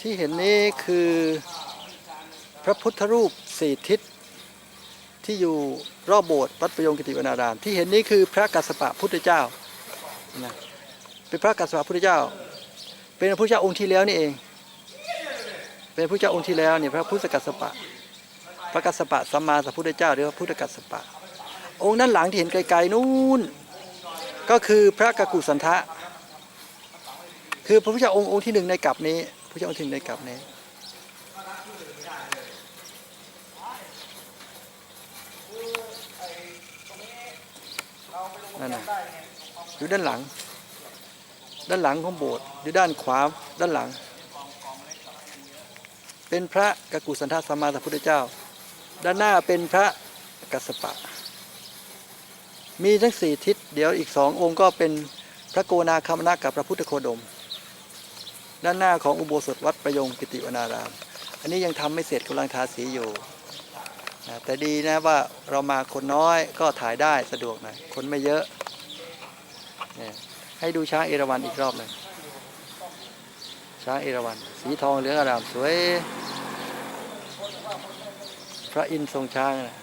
ที่เห็นนี้คือพระพุทธรูปสี่ทิศ ที่อยู่รอบโบสถ์วัดประยงกิติวนาราม ที่เห็นนี้คือพระกัสสปะพุทธเจ้านะเป็นพระกัสสปะพุทธเจ้า เป็นพระพุทธเจ้าองค์ที่แล้วนี่เอง เป็นพระพุทธเจ้าองค์ที่แล้วเนี่ยพระพุทธกัสสปะ พระกัสสปะสัมมาสัมพุทธเจ้าหรือว่าพุทธกัสสปะ องค์ด้านหลังที่เห็นไกลๆนู้นก็คือพระกกุสันทะ คือพระพุทธเจ้าองค์องค์ที่หนึ่งในกลับนี้พระพุทธเจ้าองค์ที่หนึ่งในกลับนี้ นั่นนะอยู่ด้านหลัง ด้านหลังของโบสถ์อยู่ด้านขวาด้านหลัง เป็นพระกกุสันทสัมมาสัมพุทธเจ้า ด้านหน้าเป็นพระกัสสปะ มีทั้งสี่ทิศ เดี๋ยวอีกสององค์ก็เป็น พระโกนาคามนะกับพระพุทธโคดม ด้านหน้าของอุโบสถวัดประยงกิติวนาราม อันนี้ยังทำไม่เสร็จกำลังทาสีอยู่นะแต่ดีนะว่าเรามาคนน้อยก็ถ่ายได้สะดวกหน่อยคนไม่เยอะเนี่ยให้ดูช้างเอราวัณอีกรอบหนึ่งช้างเอราวัณสีทองเหลืองอารามสวย พระอินทร์ทรงช้างนะ